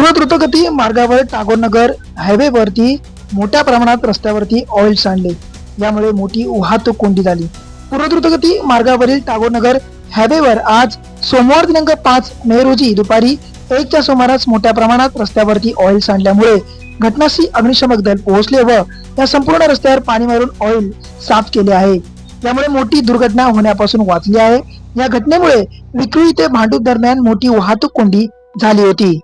पूर्व द्रुतगती मार्गावर टागोरनगर हायवेवरती मोठ्या प्रमाणात रस्त्यावरती ऑइल सांडले. यामुळे मोठी वाहतूक कोंडी झाली. पूर्व द्रुतगती मार्गावरील टागोरनगर हायवेवर आज सोमवार दिनांक पाच मे रोजी दुपारी एकच्या सुमारास मोठ्या प्रमाणात रस्त्यावरती ऑइल सांडल्यामुळे घटनास्थळी अग्निशमक दल पोहोचले व या संपूर्ण रस्त्यावर पाणी मारून ऑइल साफ केले आहे. यामुळे मोठी दुर्घटना होण्यापासून वाचली आहे. या घटनेमुळे विक्री ते भांडूप दरम्यान मोठी वाहतूक कोंडी झाली होती.